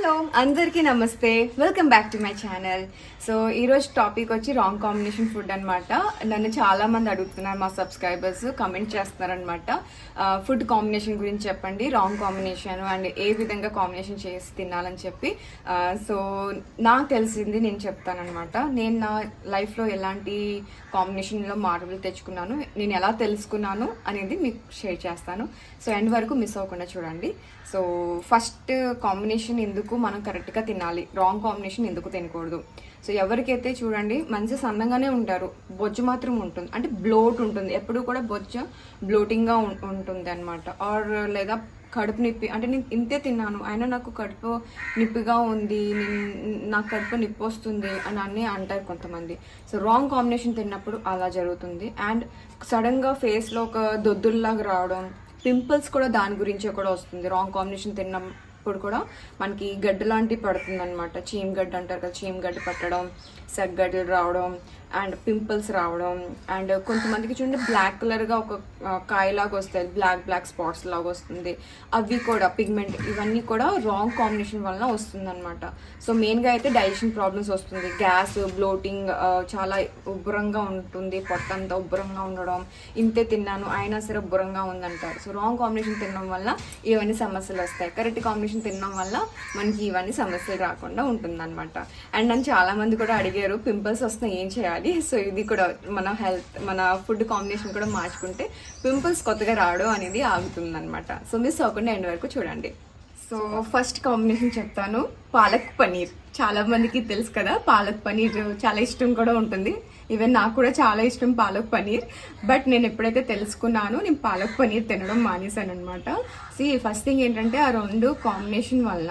Hello. అందరికీ నమస్తే. Welcome back to my channel so ఈరోజు టాపిక్ వచ్చి రాంగ్ కాంబినేషన్ ఫుడ్ అనమాట నన్ను చాలా మంది అడుగుతున్నారు మా సబ్స్క్రైబర్స్ కమెంట్ చేస్తున్నారనమాట ఫుడ్ కాంబినేషన్ గురించి చెప్పండి రాంగ్ కాంబినేషన్ అండ్ ఏ విధంగా కాంబినేషన్ చేసి తినాలని చెప్పి. సో నాకు తెలిసింది నేను చెప్తానమాట నేను నా లైఫ్లో ఎలాంటి కాంబినేషన్లో మార్పులు తెచ్చుకున్నాను నేను ఎలా తెలుసుకున్నాను అనేది మీకు షేర్ చేస్తాను. సో ఎండ్ వరకు మిస్ అవ్వకుండా చూడండి. సో ఫస్ట్ కాంబినేషన్ ఎందుకు మనం కరెక్ట్గా తినాలి? రాంగ్ కాంబినేషన్ ఎందుకు తినకూడదు? సో ఎవరికైతే చూడండి మంచి సన్నంగానే ఉంటారు. బొజ్జు మాత్రం ఉంటుంది. అంటే బ్లోట్ ఉంటుంది. ఎప్పుడు కూడా బొజ్జు బ్లోటింగ్గా ఉంటుంది అనమాట ఆర్ లేదా కడుపు నొప్పి. అంటే నేను ఇంతే తిన్నాను. అయినా నాకు కడుపు నొప్పిగా ఉంది. నాకు కడుపు నొప్పి వస్తుంది అని అన్నీ అంటారు కొంతమంది. సో రాంగ్ కాంబినేషన్ తిన్నప్పుడు అలా జరుగుతుంది. అండ్ సడన్గా ఫేస్లో ఒక దొద్దుల్లాగా రావడం పింపుల్స్ కూడా దాని గురించే కూడా వస్తుంది. రాంగ్ కాంబినేషన్ తిన్నప్పుడు కూడా మనకి గడ్డ లాంటివి పడుతుంది అనమాట చీమ్ గడ్డ అంటారు కదా చీమ్ గడ్డ పట్టడం సెగ్గడ్డలు రావడం అండ్ పింపుల్స్ రావడం అండ్ కొంతమందికి చూడండి బ్లాక్ కలర్గా ఒక కాయలాగా వస్తాయి. బ్లాక్ బ్లాక్ స్పాట్స్ లాగా వస్తుంది. అవి కూడా పిగ్మెంట్ ఇవన్నీ కూడా రాంగ్ కాంబినేషన్ వలన వస్తుందన్నమాట. సో మెయిన్గా అయితే డైజెషన్ ప్రాబ్లమ్స్ వస్తుంది. గ్యాస్ బ్లోటింగ్ చాలా ఉబ్బరంగా ఉంటుంది. పొట్టంతా ఉబ్బరంగా ఉండడం. ఇంతే తిన్నాను అయినా సరే ఉబ్బరంగా ఉందంటారు. సో రాంగ్ కాంబినేషన్ తినడం వల్ల ఇవన్నీ సమస్యలు వస్తాయి. కరెక్ట్ కాంబినేషన్ తినడం వల్ల మనకి ఇవన్నీ సమస్యలు రాకుండా ఉంటుందన్నమాట. అండ్ నన్ను చాలా మంది కూడా అడిగారు పింపుల్స్ వస్తున్నాయి ఏం చేయాలి? సో ఇది కూడా మన హెల్త్ మన ఫుడ్ కాంబినేషన్ కూడా మార్చుకుంటే పింపుల్స్ కొత్తగా రావడం అనేది ఆగుతుందన్నమాట. సో మిస్ అవ్వకుండా ఎండ్ వరకు చూడండి. సో ఫస్ట్ కాంబినేషన్ చెప్తాను పాలక్ పనీర్ చాలా మందికి తెలుసు కదా పాలక్ పనీర్ చాలా ఇష్టం కూడా ఉంటుంది. ఈవెన్ నాకు కూడా చాలా ఇష్టం పాలక్ పనీర్. బట్ నేను ఎప్పుడైతే తెలుసుకున్నానో నేను పాలక్ పనీర్ తినడం మానేశాను అనమాట సి ఫస్ట్ థింగ్ ఏంటంటే ఆ రెండు కాంబినేషన్ వల్ల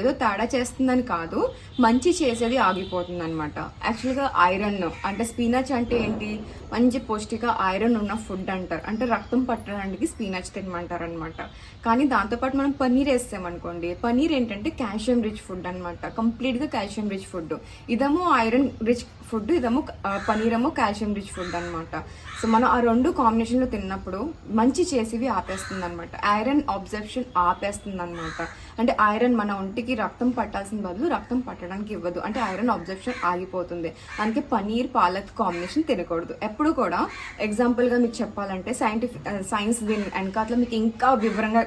ఏదో తేడా చేస్తుందని కాదు మంచి చేసేది ఆగిపోతుంది అనమాట యాక్చువల్గా ఐరన్ అంటే స్పీనచ్ అంటే ఏంటి? మంచి పౌష్టిక ఐరన్ ఉన్న ఫుడ్ అంటారు. అంటే రక్తం పట్టడానికి స్పీనచ్ తినమంటారు అనమాట కానీ దాంతోపాటు మనం పన్నీర్ వేస్తామనుకోండి పన్నీర్ ఏంటంటే కాల్షియం రిచ్ ఫుడ్ అనమాట కంప్లీట్గా కాల్షియం రిచ్ ఫుడ్ ఇదేమో ఐరన్ రిచ్ ఫుడ్ ఇదేమో పనీరమో పన్నీర్ ఏమో కాల్షియం రిచ్ ఫుడ్ అనమాట సో మనం ఆ రెండు కాంబినేషన్లో తిన్నప్పుడు మంచి చేసేవి ఆపేస్తుంది అనమాట ఐరన్ అబ్జర్ప్షన్ ఆపేస్తుంది అనమాట అంటే ఐరన్ మన ఒంటికి రక్తం పట్టాల్సిన బదులు రక్తం పట్టడానికి ఇవ్వదు. అంటే ఐరన్ అబ్జర్ప్షన్ ఆగిపోతుంది. అందుకే పనీర్ పాలక్ కాంబినేషన్ తినకూడదు. ఎప్పుడు కూడా ఎగ్జాంపుల్గా మీకు చెప్పాలంటే సైంటిఫిక్ సైన్స్ దీని వెనకాతలో మీకు ఇంకా వివరంగా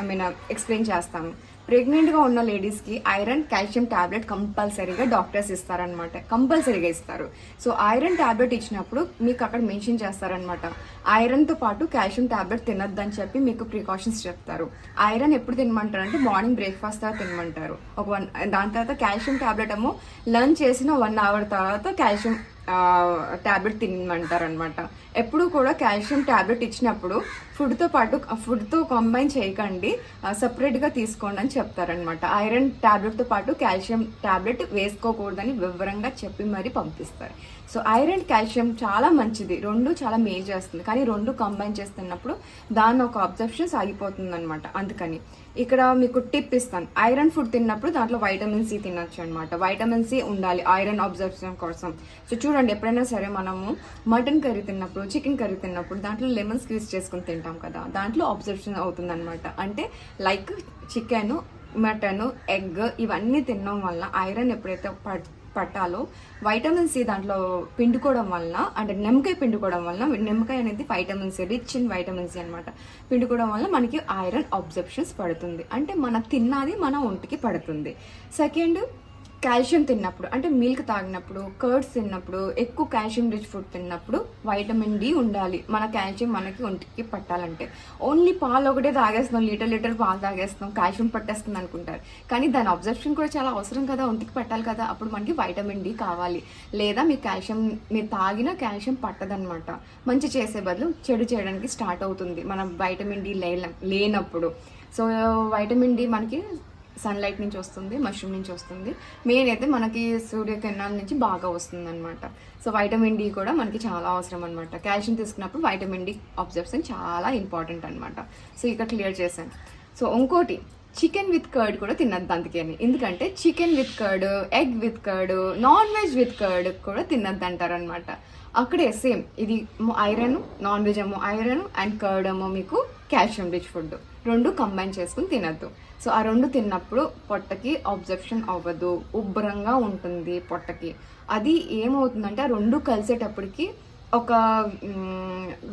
ఐ మీన్ ఎక్స్ప్లెయిన్ చేస్తాను. ప్రెగ్నెంట్గా ఉన్న లేడీస్కి ఐరన్ కాల్షియం టాబ్లెట్ కంపల్సరీగా డాక్టర్స్ ఇస్తారనమాట కంపల్సరీగా ఇస్తారు. సో ఐరన్ టాబ్లెట్ ఇచ్చినప్పుడు మీకు అక్కడ మెన్షన్ చేస్తారనమాట ఐరన్తో పాటు కాల్షియం టాబ్లెట్ తినొద్దని చెప్పి మీకు ప్రికాషన్స్ చెప్తారు. ఐరన్ ఎప్పుడు తినమంటారు అంటే మార్నింగ్ బ్రేక్ఫాస్ట్ తర్వాత తినమంటారు. ఒక వన్ దాని తర్వాత కాల్షియం టాబ్లెట్ ఏమో లంచ్ చేసిన వన్ అవర్ తర్వాత కాల్షియం ట్యాబ్లెట్ తినమంటారనమాట ఎప్పుడు కూడా కాల్షియం ట్యాబ్లెట్ ఇచ్చినప్పుడు ఫుడ్తో పాటు ఫుడ్తో కంబైన్ చేయకండి. సపరేట్గా తీసుకోండి అని చెప్తారనమాట ఐరన్ ట్యాబ్లెట్తో పాటు కాల్షియం ట్యాబ్లెట్ వేసుకోకూడదని వివరంగా చెప్పి మరీ పంపిస్తారు. సో ఐరన్ కాల్షియం చాలా మంచిది. రెండు చాలా మేలు చేస్తుంది కానీ రెండు కంబైన్ చేస్తున్నప్పుడు దాని ఒక అబ్జర్ప్షన్స్ ఆగిపోతుంది అనమాట అందుకని. ఇక్కడ మీకు టిప్ ఇస్తాను. ఐరన్ ఫుడ్ తిన్నప్పుడు దాంట్లో వైటమిన్ సి తినచ్చు అనమాట వైటమిన్ సి ఉండాలి ఐరన్ అబ్జర్ప్షన్ కోసం. సో చూడండి ఎప్పుడైనా సరే మనము మటన్ కర్రీ తిన్నప్పుడు చికెన్ కర్రీ తిన్నప్పుడు దాంట్లో లెమన్ స్క్వీజ్ చేసుకుని తింటాం కదా దాంట్లో అబ్జర్ప్షన్ అవుతుంది అనమాట అంటే లైక్ చికెన్ మటన్ ఎగ్ ఇవన్నీ తినడం వల్ల ఐరన్ ఎప్పుడైతే పడుతుంది పట్టాలో. వైటమిన్ సి దాంట్లో పిండుకోవడం వలన అంటే నిమ్మకాయ పిండుకోవడం వలన నిమ్మకాయ అనేది vitamin C rich in vitamin C అనమాట పిండుకోవడం వల్ల మనకి ఐరన్ అబ్జర్ప్షన్స్ పడుతుంది. అంటే మన తిన్నది మన ఒంటికి పడుతుంది. సెకండ్ కాల్షియం తిన్నప్పుడు అంటే మిల్క్ తాగినప్పుడు కర్డ్స్ తిన్నప్పుడు ఎక్కువ కాల్షియం రిచ్ ఫుడ్ తిన్నప్పుడు వైటమిన్ డి ఉండాలి. మన కాల్షియం మనకి ఒంటికి పట్టాలంటే. ఓన్లీ పాలు ఒకటే తాగేస్తున్నాం లీటర్ లీటర్ పాలు తాగేస్తున్నాం కాల్షియం పట్టేస్తుంది అనుకుంటారు. కానీ దాని అబ్జర్ప్షన్ కూడా చాలా అవసరం కదా ఒంటికి పట్టాలి కదా. అప్పుడు మనకి వైటమిన్ డి కావాలి. లేదా మీ కాల్షియం మీరు తాగిన కాల్షియం పట్టదనమాట మంచి చేసే బదులు చెడు చేయడానికి స్టార్ట్ అవుతుంది. మనం వైటమిన్ డి లేనప్పుడు. సో వైటమిన్ డి మనకి సన్లైట్ నుంచి వస్తుంది మష్రూమ్ నుంచి వస్తుంది. మెయిన్ అయితే మనకి సూర్యకిరణాల నుంచి బాగా వస్తుంది అనమాట సో వైటమిన్ డి కూడా మనకి చాలా అవసరం అనమాట కాల్షియం తీసుకున్నప్పుడు వైటమిన్ డి అబ్జర్ప్షన్ చాలా ఇంపార్టెంట్ అనమాట సో ఇక్కడ క్లియర్ చేశాను. సో ఇంకోటి చికెన్ విత్ కర్డ్ కూడా తినద్దు అందుకని. ఎందుకంటే chicken with curd egg with curd non veg with curd కూడా తినద్దు అంటారు అనమాట అక్కడే సేమ్ ఇది ఐరన్ నాన్ వెజ్ ఏమో ఐరన్ అండ్ కర్డ్ ఏమో మీకు కాల్షియం రిచ్ ఫుడ్ రెండు కంబైన్ చేసుకుని తినద్దు. సో ఆ రెండు తిన్నప్పుడు పొట్టకి అబ్జెప్షన్ అవ్వదు. ఉబ్బరంగా ఉంటుంది పొట్టకి. అది ఏమవుతుందంటే ఆ రెండు కలిసేటప్పటికి ఒక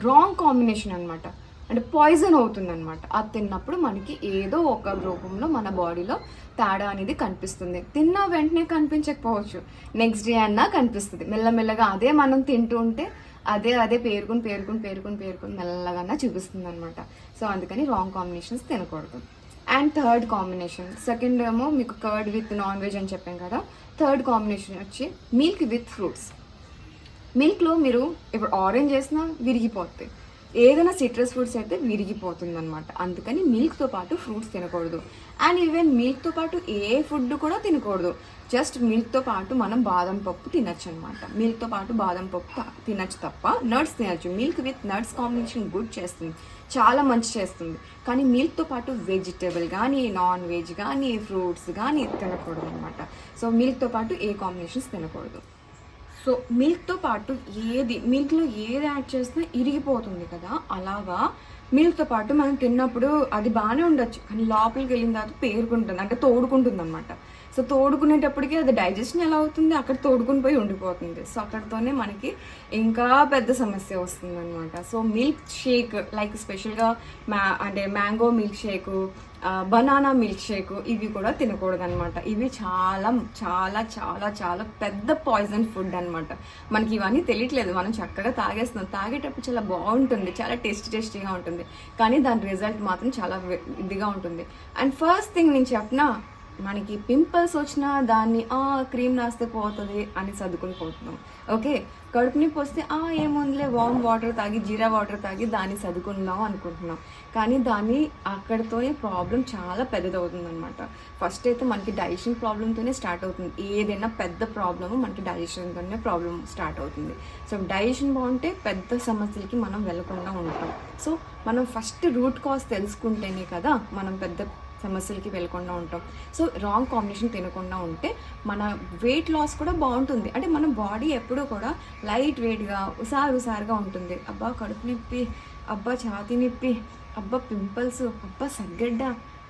రాంగ్ కాంబినేషన్ అనమాట అంటే పాయిజన్ అవుతుంది అనమాట అది తిన్నప్పుడు మనకి ఏదో ఒక రూపంలో మన బాడీలో తేడా అనేది కనిపిస్తుంది. తిన్న వెంటనే కనిపించకపోవచ్చు. నెక్స్ట్ డే అన్నా కనిపిస్తుంది. మెల్లమెల్లగా అదే మనం తింటూ ఉంటే అదే అదే పేరుకుని పేరుకుని పేరుకుని పేరుకుని మెల్లగా చూపిస్తుంది అనమాట సో అందుకని రాంగ్ కాంబినేషన్స్ తినకూడదు. అండ్ థర్డ్ కాంబినేషన్ సెకండ్ ఏమో మీకు కర్డ్ విత్ నాన్ వెజ్ అని చెప్పాం కదా. థర్డ్ కాంబినేషన్ వచ్చి మిల్క్ విత్ ఫ్రూట్స్ మిల్క్లో మీరు ఇప్పుడు ఆరెంజ్ వేసినా విరిగిపోతాయి ఏదైనా సిట్రస్ ఫ్రూట్స్ అయితే విరిగిపోతుంది అనమాట అందుకని మిల్క్తో పాటు ఫ్రూట్స్ తినకూడదు. అండ్ ఈవెన్ మిల్క్తో పాటు ఏ ఫుడ్ కూడా తినకూడదు. జస్ట్ మిల్క్తో పాటు మనం బాదం పప్పు తినచ్చు అనమాట మిల్క్తో పాటు బాదం పప్పు త- తినచ్చు తప్ప నట్స్ తినచ్చు. Milk with nuts combination good చేస్తుంది. చాలా మంచి చేస్తుంది. కానీ మిల్క్తో పాటు వెజిటేబుల్ కానీ నాన్ వెజ్ కానీ ఫ్రూట్స్ కానీ తినకూడదు అనమాట సో మిల్క్తో పాటు ఏ కాంబినేషన్స్ తినకూడదు. సో మిల్క్తో పాటు ఏది మిల్క్లో ఏది యాడ్ చేస్తే ఇరిగిపోతుంది కదా అలాగా మిల్క్తో పాటు మనం తిన్నప్పుడు అది బాగానే ఉండొచ్చు. కానీ లోపలికి వెళ్ళిన తర్వాత పేరుకుంటుంది అంటే తోడుకుంటుంది అనమాట సో తోడుకునేటప్పటికి అది డైజెషన్ ఎలా అవుతుంది? అక్కడ తోడుకుని పోయి ఉండిపోతుంది. సో అక్కడతోనే మనకి ఇంకా పెద్ద సమస్య వస్తుంది అనమాట సో మిల్క్ షేక్ లైక్ స్పెషల్గా మ్యా అంటే mango milk shake banana milk shake ఇవి కూడా తినకూడదు అనమాట ఇవి చాలా చాలా చాలా చాలా పెద్ద పాయిజన్ ఫుడ్ అనమాట మనకి ఇవన్నీ తెలియట్లేదు. మనం చక్కగా తాగేస్తున్నాం. తాగేటప్పుడు చాలా బాగుంటుంది. చాలా టేస్టీ టేస్టీగా ఉంటుంది. కానీ దాని రిజల్ట్ మాత్రం చాలా ఇదిగా ఉంటుంది. అండ్ ఫస్ట్ థింగ్ నేను చెప్పిన? మనకి పింపుల్స్ వచ్చినా దాన్ని ఆ క్రీమ్ రాస్తే పోతుంది అని సర్దుకుని పోతున్నాం. ఓకే? కడుపు నొప్పి వస్తే ఆ ఏముందిలే వామ్ వాటర్ తాగి జీరా వాటర్ తాగి దాన్ని సర్దుకుందాం అనుకుంటున్నాం. కానీ దాన్ని అక్కడితోనే ప్రాబ్లం చాలా పెద్దదవుతుంది అనమాట ఫస్ట్ అయితే మనకి డైజెషన్ ప్రాబ్లంతోనే స్టార్ట్ అవుతుంది. ఏదైనా పెద్ద ప్రాబ్లము మనకి డైజెషన్తోనే ప్రాబ్లం స్టార్ట్ అవుతుంది. సో డైజెషన్ బాగుంటే పెద్ద సమస్యలకి మనం వెళ్ళకుండా ఉంటాం. సో మనం ఫస్ట్ రూట్ కాజ్ తెలుసుకుంటేనే కదా మనం పెద్ద సమస్యలకి వెళ్ళకుండా ఉంటాం. సో రాంగ్ కాంబినేషన్ తినకుండా ఉంటే మన వెయిట్ లాస్ కూడా బాగుంటుంది. అంటే మన బాడీ ఎప్పుడూ కూడా లైట్ వెయిట్గా ఉసారు ఉసారుగా ఉంటుంది. అబ్బా కడుపు నొప్పి అబ్బా ఛాతి నొప్పి అబ్బా పింపుల్స్ అబ్బా సగ్గడ్డ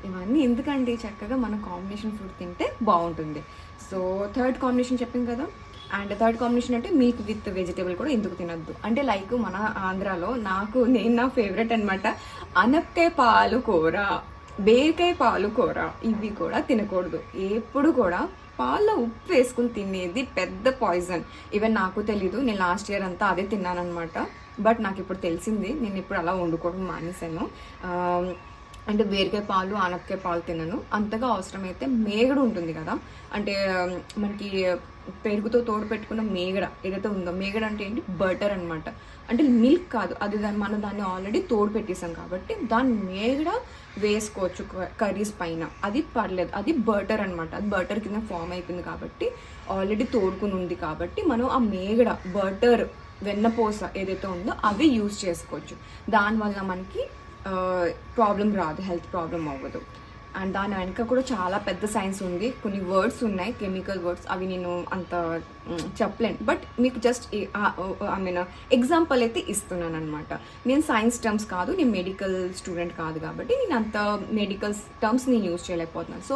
ఇవన్నీ ఎందుకండి చక్కగా మనం కాంబినేషన్ ఫుడ్ తింటే బాగుంటుంది. సో థర్డ్ కాంబినేషన్ చెప్పింది కదా? అండ్ థర్డ్ కాంబినేషన్ అంటే మిల్క్ విత్ వెజిటేబుల్ కూడా ఎందుకు తినద్దు? అంటే లైక్ మన ఆంధ్రాలో నాకు నేను నా ఫేవరెట్ అనమాట అనపకాయ పాలు కూర. బీరకాయ పాలు కూర ఇవి కూడా తినకూడదు. ఎప్పుడు కూడా పాల్లో ఉప్పు వేసుకుని తినేది పెద్ద పాయిజన్ ఈవెన్ నాకు తెలీదు నేను లాస్ట్ ఇయర్ అంతా అదే తిన్నానమాట బట్ నాకు ఇప్పుడు తెలిసింది నేను ఇప్పుడు అలా వండుకోవడం మానేశాను. అంటే బీరకాయ పాలు ఆనపకాయ పాలు తినను. అంతగా అవసరమైతే మేగడ ఉంటుంది కదా. అంటే మనకి పెరుగుతో తోడు పెట్టుకున్న మేగడ ఏదైతే ఉందో మేగడ అంటే ఏంటి? బటర్ అన్నమాట. అంటే మిల్క్ కాదు అది దాన్ని మనం దాన్ని ఆల్రెడీ తోడు పెట్టేసాం కాబట్టి దాని మేగడ వేసుకోవచ్చు కర్రీస్ పైన. అది పర్లేదు. అది బటర్ అన్నమాట. అది బటర్ కింద ఫామ్ అయిపోయింది కాబట్టి ఆల్రెడీ తోడుకుని ఉంది కాబట్టి మనం ఆ మేగడ బటర్ వెన్నపూస ఏదైతే ఉందో అవి యూజ్ చేసుకోవచ్చు. దానివల్ల మనకి ప్రాబ్లం రాదు. హెల్త్ ప్రాబ్లం అవ్వదు. అండ్ దాని వెనక కూడా చాలా పెద్ద సైన్స్ ఉంది. కొన్ని వర్డ్స్ ఉన్నాయి కెమికల్ వర్డ్స్. అవి నేను అంత చెప్పలేను. బట్ మీకు జస్ట్ ఐ మీన్ ఎగ్జాంపుల్ అయితే ఇస్తున్నాను అనమాట నేను సైన్స్ టర్మ్స్ కాదు నేను మెడికల్ స్టూడెంట్ కాదు కాబట్టి నేను అంత మెడికల్ టర్మ్స్ నేను యూజ్ చేయలేకపోతున్నాను. సో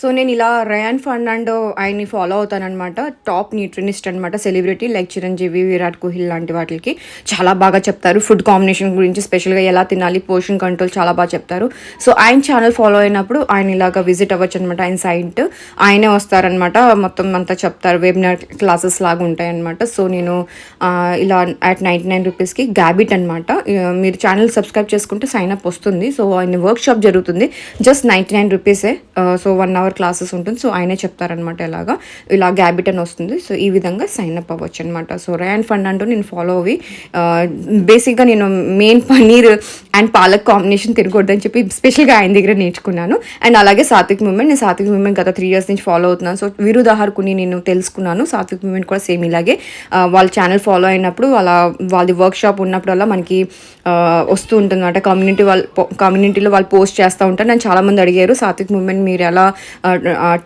సో నేను ఇలా రయాన్ ఫర్నాండో ఆయన్ని ఫాలో అవుతానమాట టాప్ న్యూట్రినిస్ట్ అనమాట సెలబ్రిటీ లైక్ చిరంజీవి విరాట్ కోహ్లీ లాంటి వాటికి. చాలా బాగా చెప్తారు. ఫుడ్ కాంబినేషన్ గురించి స్పెషల్గా ఎలా తినాలి పోషన్ కంట్రోల్ చాలా బాగా చెప్తారు. సో ఆయన ఛానల్ ఫాలో అయినప్పుడు ఆయన ఇలాగా విజిట్ అవ్వచ్చు అనమాట ఆయన సైట్ ఆయనే వస్తారనమాట మొత్తం అంతా చెప్తారు. వెబినార్ క్లాసెస్ లాగా ఉంటాయన్నమాట. సో నేను ఇలా అట్ నైంటీ నైన్ రూపీస్కి గ్యాబిట్ అనమాట మీరు ఛానల్ సబ్స్క్రైబ్ చేసుకుంటే సైన్ అప్ వస్తుంది. సో ఆయన వర్క్ షాప్ జరుగుతుంది జస్ట్ నైంటీ నైన్ రూపీసే సో వన్ అవర్ క్లాసెస్ ఉంటుంది. సో ఆయనే చెప్తారనమాట ఇలాగా ఇలా గ్యాబిటన్ వస్తుంది. సో ఈ విధంగా సైన్ అప్ అవ్వచ్చు అనమాట సో రయాన్ ఫండ్ అంటూ నేను ఫాలో అవి. Uh, బేసిక్గా నేను main paneer and palak combination తినకూడదని చెప్పి స్పెషల్గా ఆయన దగ్గర నేర్చుకున్నాను. అండ్ అలాగే సాత్విక్ మూమెంట్ నేను సాత్విక్ మూమెంట్ గత త్రీ ఇయర్స్ నుంచి ఫాలో అవుతున్నాను. సో విరుదాహార్ కొన్ని నేను తెలుసుకున్నాను. సాత్విక్ మూమెంట్ కూడా సేమ్ ఇలాగే. వాళ్ళ ఛానల్ ఫాలో అయినప్పుడు వాళ్ళ వాళ్ళది వర్క్ షాప్ ఉన్నప్పుడల్లా మనకి వస్తూ ఉంటుందన్నమాట కమ్యూనిటీ వాళ్ళు కమ్యూనిటీలో వాళ్ళు పోస్ట్ చేస్తూ ఉంటారు. నేను చాలామంది అడిగారు సాత్విక్ మూమెంట్ మీరు ఎలా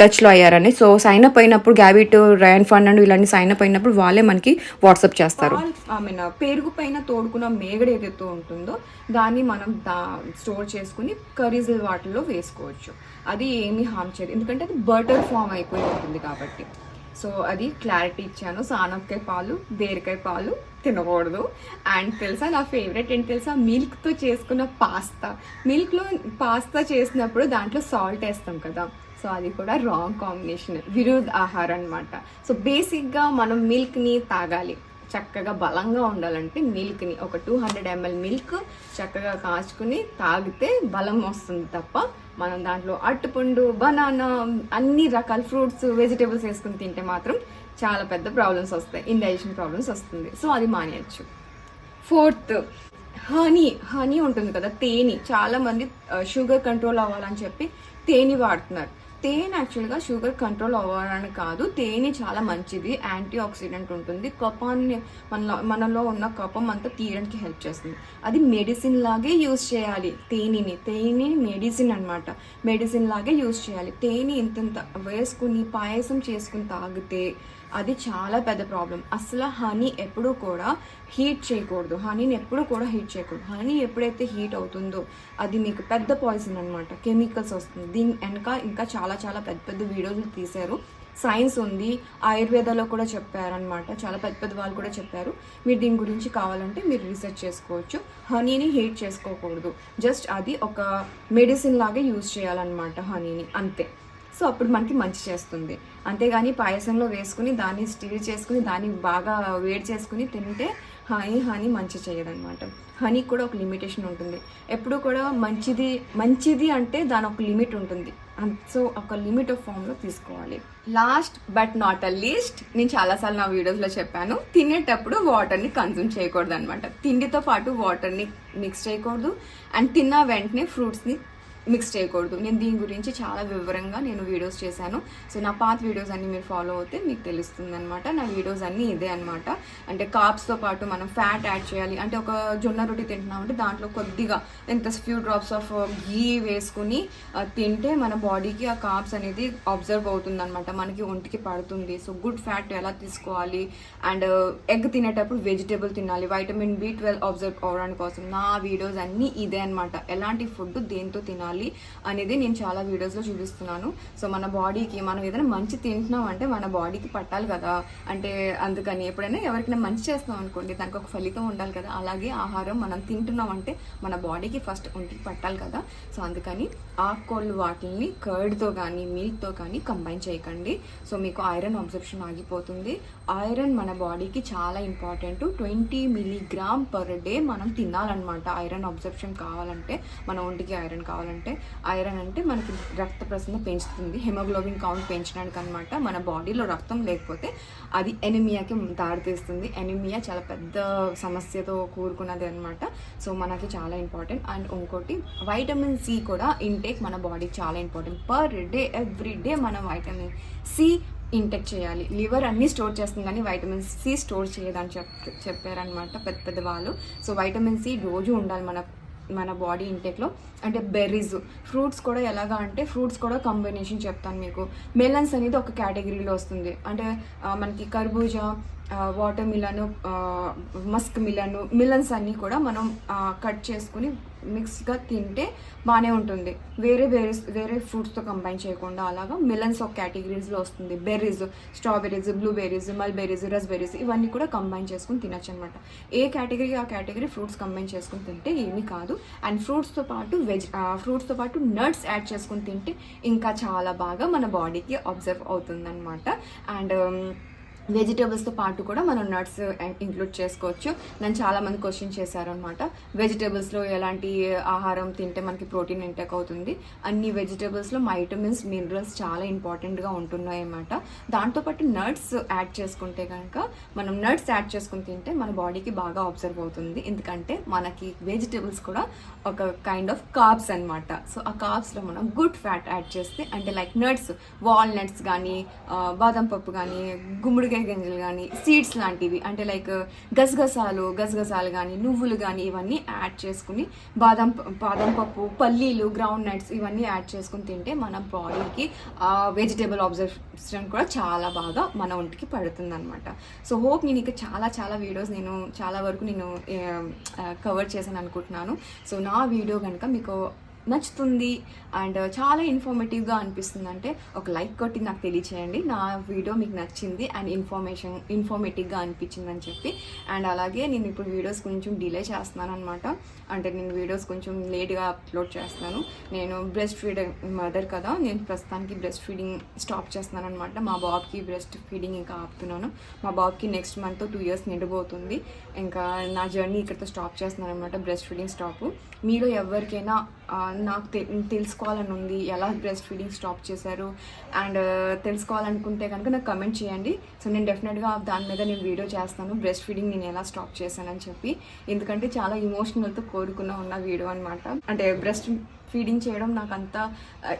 టచ్లో అయ్యారని? సో సైన్ అప్ అయినప్పుడు గ్యాబిట్ రైన్ ఫండ్ అండ్ ఇలాంటి సైన్ అప్ అయినప్పుడు వాళ్ళే మనకి వాట్సాప్ చేస్తారు. ఐ మీన్ పెరుగు పైన తోడుకున్న మేగడ ఏదైతే ఉంటుందో దాన్ని మనం దా స్టోర్ చేసుకుని కర్రీస్ వాటిల్లో వేసుకోవచ్చు. అది ఏమీ హామ్ చేయదు. ఎందుకంటే అది బటర్ ఫామ్ అయిపోయి ఉంటుంది కాబట్టి. సో అది క్లారిటీ ఇచ్చాను. సానపకాయ పాలు బీరకాయ పాలు తినకూడదు. అండ్ తెలుసా నా ఫేవరెట్ ఏంటి తెలుసా? మిల్క్తో చేసుకున్న పాస్తా మిల్క్లో పాస్తా చేసినప్పుడు దాంట్లో సాల్ట్ వేస్తాం కదా. సో అది కూడా రాంగ్ కాంబినేషన్ విరుద్ ఆహారం అనమాట సో బేసిక్గా మనం మిల్క్ని తాగాలి. చక్కగా బలంగా ఉండాలంటే మిల్క్ని ఒక టూ హండ్రెడ్ ఎంఎల్ మిల్క్ చక్కగా కాచుకుని తాగితే బలం వస్తుంది తప్ప మనం దాంట్లో అట్టుపండు బనానా అన్ని రకాల ఫ్రూట్స్ వెజిటేబుల్స్ వేసుకుని తింటే మాత్రం చాలా పెద్ద ప్రాబ్లమ్స్ వస్తాయి. ఇండైజెషన్ ప్రాబ్లమ్స్ వస్తుంది. సో అది మానేయచ్చు. Fourth honey. హనీ ఉంటుంది కదా తేనె. చాలామంది షుగర్ కంట్రోల్ అవ్వాలని చెప్పి తేనె వాడుతున్నారు. తేనె యాక్చువల్గా షుగర్ కంట్రోల్ అవ్వాలని కాదు. తేనె చాలా మంచిది. యాంటీ ఆక్సిడెంట్ ఉంటుంది. కపాన్ని మనలో మనలో ఉన్న కపం అంతా తీయడానికి హెల్ప్ చేస్తుంది. అది మెడిసిన్ లాగే యూజ్ చేయాలి. తేనెని తేనె మెడిసిన్ అన్నమాట. మెడిసిన్ లాగే యూస్ చేయాలి. తేనె ఇంతంత వేసుకుని పాయసం చేసుకుని తాగితే అది చాలా పెద్ద ప్రాబ్లం అసలు హనీ ఎప్పుడూ కూడా హీట్ చేయకూడదు. హనీని ఎప్పుడూ కూడా హీట్ చేయకూడదు. హనీ ఎప్పుడైతే హీట్ అవుతుందో అది మీకు పెద్ద పాయిజన్ అనమాట కెమికల్స్ వస్తుంది. దీని వెనక ఇంకా చాలా చాలా పెద్ద పెద్ద వీడియోలు తీశారు. సైన్స్ ఉంది. ఆయుర్వేదాలో కూడా చెప్పారనమాట చాలా పెద్ద పెద్ద వాళ్ళు కూడా చెప్పారు. మీరు దీని గురించి కావాలంటే మీరు రీసెర్చ్ చేసుకోవచ్చు. హనీని హీట్ చేసుకోకూడదు. జస్ట్ అది ఒక మెడిసిన్ లాగా యూజ్ చేయాలన్నమాట హనీని అంతే. సో అప్పుడు మనకి మంచి చేస్తుంది. అంతేగాని పాయసంలో వేసుకుని దాన్ని స్టీర్ చేసుకుని దాన్ని బాగా వేడి చేసుకుని తింటే హనీ హనీ మంచి చేయదనమాట హనీ కూడా ఒక లిమిటేషన్ ఉంటుంది. ఎప్పుడు కూడా మంచిది మంచిది అంటే దాని ఒక లిమిట్ ఉంటుంది. సో ఒక లిమిట్ ఆఫ్ ఫామ్లో తీసుకోవాలి. Last but not a least నేను చాలాసార్లు నా వీడియోస్లో చెప్పాను. తినేటప్పుడు వాటర్ని కన్జ్యూమ్ చేయకూడదు అనమాట తిండితో పాటు వాటర్ని మిక్స్ చేయకూడదు. అండ్ తిన్న వెంటనే ఫ్రూట్స్ని మిక్స్ చేయకూడదు. నేను దీని గురించి చాలా వివరంగా నేను వీడియోస్ చేశాను. సో నా పాత వీడియోస్ అన్ని మీరు ఫాలో అవుతే మీకు తెలుస్తుంది అనమాట నా వీడియోస్ అన్నీ ఇదే అనమాట అంటే కార్బ్స్తో పాటు మనం ఫ్యాట్ యాడ్ చేయాలి. అంటే ఒక జొన్న రొట్టి తింటున్నామంటే దాంట్లో కొద్దిగా ఎంత ఫ్యూ డ్రాప్స్ ఆఫ్ గీ వేసుకుని uh, తింటే మన బాడీకి ఆ కార్బ్స్ అనేది అబ్జర్వ్ అవుతుంది అనమాట మనకి ఒంటికి పడుతుంది. సో గుడ్ ఫ్యాట్ ఎలా తీసుకోవాలి? అండ్ uh, ఎగ్ తినేటప్పుడు వెజిటేబుల్ తినాలి. వైటమిన్ బి ట్వెల్వ్ అబ్జర్వ్ అవడానికి కోసం. నా వీడియోస్ అన్నీ ఇదే అనమాట ఎలాంటి ఫుడ్ దేంతో తినాలి? అనేది నేను చాలా వీడియోస్లో చూపిస్తున్నాను. సో మన బాడీకి మనం ఏదైనా మంచి తింటున్నాం అంటే మన బాడీకి పట్టాలి కదా. అంటే అందుకని ఎప్పుడైనా ఎవరికైనా మంచి చేస్తాం అనుకోండి దానికి ఒక ఫలితం ఉండాలి కదా. అలాగే ఆహారం మనం తింటున్నాం అంటే మన బాడీకి ఫస్ట్ ఒంటికి పట్టాలి కదా. సో అందుకని ఆకుకూరలు వాటిని కర్డ్తో కానీ మిల్క్తో కానీ కంబైన్ చేయకండి. సో మీకు ఐరన్ అబ్జర్ప్షన్ ఆగిపోతుంది. ఐరన్ మన బాడీకి చాలా important. Twenty milligram per day మనం తినాలన్నమాట. ఐరన్ అబ్జర్ప్షన్ కావాలంటే మన ఒంటికి ఐరన్ కావాలంటే. ఐరన్ అంటే మనకి రక్త ప్రసరణ పెంచుతుంది. హెమోగ్లోబిన్ కౌంట్ పెంచడానికి అనమాట మన బాడీలో రక్తం లేకపోతే అది ఎనిమియాకి దారితీస్తుంది. ఎనిమియా చాలా పెద్ద సమస్యతో కూరుకున్నది అనమాట సో మనకి చాలా ఇంపార్టెంట్. అండ్ ఇంకోటి వైటమిన్ సి కూడా ఇంటేక్ మన బాడీకి చాలా important. Per day every day మనం వైటమిన్ సి ఇంటెక్ చేయాలి. లివర్ అన్నీ స్టోర్ చేస్తుంది కానీ వైటమిన్ సి స్టోర్ చేయదని చెప్ చెప్పారనమాట పెద్ద పెద్ద వాళ్ళు. సో వైటమిన్ సి రోజు ఉండాలి మన మన బాడీ ఇంటేక్లో. అంటే బెర్రీస్ ఫ్రూట్స్ కూడా ఎలాగా అంటే ఫ్రూట్స్ కూడా కాంబినేషన్ చెప్తాను మీకు. మెలన్స్ అనేది ఒక కేటగిరీలో వస్తుంది. అంటే మనకి కర్బూజా water melon musk melon melons అన్నీ కూడా మనం కట్ చేసుకుని మిక్స్గా తింటే బాగానే ఉంటుంది. వేరే వేరే వేరే ఫ్రూట్స్తో కంబైన్ చేయకుండా అలాగా మిలన్స్ ఒక కేటగిరీస్లో వస్తుంది. Berries strawberries blueberries mulberries raspberries ఇవన్నీ కూడా కంబైన్ చేసుకుని తినచ్చు అనమాట ఏ కేటగిరీ ఆ కేటగిరీ ఫ్రూట్స్ కంబైన్ చేసుకుని తింటే ఏమీ కాదు. అండ్ ఫ్రూట్స్తో పాటు వెజ్ ఫ్రూట్స్తో పాటు నట్స్ యాడ్ చేసుకుని తింటే ఇంకా చాలా బాగా మన బాడీకి అబ్జర్వ్ అవుతుందన్నమాట. అండ్ వెజిటేబుల్స్తో పాటు కూడా మనం నట్స్ ఇంక్లూడ్ eh, చేసుకోవచ్చు. నన్ను చాలా మంది క్వశ్చన్ చేశారు అనమాట వెజిటేబుల్స్లో ఎలాంటి eh, ఆహారం తింటే మనకి ప్రోటీన్ ఇంటేక్ అవుతుంది? అన్ని వెజిటేబుల్స్లో వైటమిన్స్ మినరల్స్ చాలా ఇంపార్టెంట్గా ఉంటున్నాయి అన్నమాట. దాంతోపాటు నట్స్ యాడ్ చేసుకుంటే కనుక మనం నట్స్ యాడ్ చేసుకుని తింటే మన బాడీకి బాగా అబ్జర్వ్ అవుతుంది. ఎందుకంటే మనకి వెజిటేబుల్స్ కూడా ఒక కైండ్ ఆఫ్ కార్బ్స్ అన్నమాట. సో ఆ కార్బ్స్లో మనం గుడ్ ఫ్యాట్ యాడ్ చేస్తే అంటే లైక్ నట్స్ వాల్నట్స్ కానీ బాదం పప్పు కానీ గుమ్మడికాయ చిక్కుడుకాయ గింజలు కానీ సీడ్స్ లాంటివి అంటే లైక్ గసగసాలు గసగసాలు కానీ నువ్వులు కానీ ఇవన్నీ యాడ్ చేసుకుని బాదం బాదం పప్పు పల్లీలు గ్రౌండ్ నట్స్ ఇవన్నీ యాడ్ చేసుకుని తింటే మన బాడీకి వెజిటేబుల్ అబ్జర్వేషన్ కూడా చాలా బాగా మన ఒంటికి పడుతుంది అనమాట సో హోప్ నేను ఇక చాలా చాలా వీడియోస్ నేను చాలా వరకు నేను కవర్ చేశాను అనుకుంటున్నాను. సో నా వీడియో కనుక మీకు నచ్చుతుంది అండ్ చాలా ఇన్ఫర్మేటివ్గా అనిపిస్తుంది అంటే ఒక లైక్ కొట్టి నాకు తెలియచేయండి. నా వీడియో మీకు నచ్చింది అండ్ ఇన్ఫర్మేషన్ ఇన్ఫర్మేటివ్గా అనిపించింది అని చెప్పి. అండ్ అలాగే నేను ఇప్పుడు వీడియోస్ కొంచెం డిలే చేస్తున్నాను అనమాట అంటే నేను వీడియోస్ కొంచెం లేట్గా అప్లోడ్ చేస్తున్నాను. నేను బ్రెస్ట్ ఫీడింగ్ మదర్ కదా నేను ప్రస్తుతానికి బ్రెస్ట్ ఫీడింగ్ స్టాప్ చేస్తున్నాను అనమాట మా బాబుకి బ్రెస్ట్ ఫీడింగ్ ఇంకా ఆపుతున్నాను. మా బాబుకి నెక్స్ట్ మంత్ టూ ఇయర్స్ నిండిపోతుంది ఇంకా నా జర్నీ ఇక్కడితో స్టాప్ చేస్తున్నాను అనమాట బ్రెస్ట్ ఫీడింగ్ స్టాపు మీలో ఎవరికైనా నాకు తె- తెలుసుకోవాలని ఉంది ఎలా బ్రెస్ట్ ఫీడింగ్ స్టాప్ చేశారు అండ్ తెలుసుకోవాలనుకుంటే కనుక నాకు కమెంట్ చేయండి. సో నేను డెఫినెట్గా దాని మీద నేను వీడియో చేస్తాను బ్రెస్ట్ ఫీడింగ్ నేను ఎలా స్టాప్ చేశానని చెప్పి. ఎందుకంటే చాలా ఇమోషనల్తో కోరుకున్న ఉన్న వీడియో అనమాట అంటే బ్రెస్ట్ ఫీడింగ్ చేయడం నాకు అంత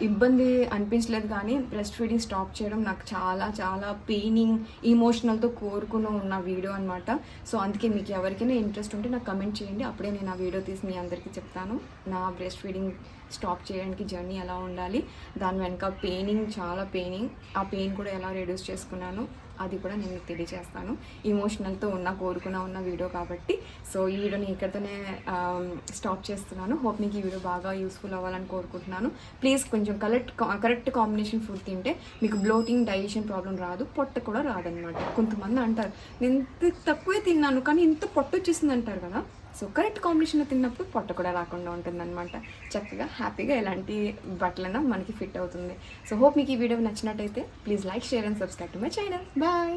ఇబ్బంది అనిపించలేదు కానీ బ్రెస్ట్ ఫీడింగ్ స్టాప్ చేయడం నాకు చాలా చాలా పెయినింగ్ ఇమోషనల్తో కోరుకుని ఉన్న వీడియో అనమాట సో అందుకే మీకు ఎవరికైనా ఇంట్రెస్ట్ ఉంటే నాకు కమెంట్ చేయండి. అప్పుడే నేను ఆ వీడియో తీసి మీ అందరికీ చెప్తాను. నా బ్రెస్ట్ ఫీడింగ్ స్టాప్ చేయడానికి జర్నీ ఎలా ఉండాలి దాని వెనక పెయినింగ్ చాలా పెయినింగ్ ఆ పెయిన్ కూడా ఎలా రెడ్యూస్ చేసుకున్నాను. అది కూడా నేను మీకు తెలియజేస్తాను. ఇమోషనల్తో ఉన్న కోరుకున్న ఉన్న వీడియో కాబట్టి. సో ఈ వీడియోని ఇక్కడితోనే స్టాప్ చేస్తున్నాను. హోప్ మీకు ఈ వీడియో బాగా యూస్ఫుల్ అవ్వాలని కోరుకుంటున్నాను. ప్లీజ్ కొంచెం కరెక్ట్ కరెక్ట్ కాంబినేషన్ ఫుడ్ తింటే మీకు బ్లోటింగ్ డైజెషన్ ప్రాబ్లం రాదు. పొట్ట కూడా రాదనమాట కొంతమంది అంటారు నేను తక్కువే తిన్నాను కానీ ఇంత పొట్ట వచ్చేసింది అంటారు కదా. సో కరెక్ట్ కాంబినేషన్లో తిన్నప్పుడు పొట్ట కూడా రాకుండా ఉంటుందన్నమాట. చక్కగా హ్యాపీగా ఎలాంటి బట్టలైనా మనకి ఫిట్ అవుతుంది. సో హోప్ మీకు ఈ వీడియో నచ్చినట్టయితే please like share and subscribe to my channel. Bye!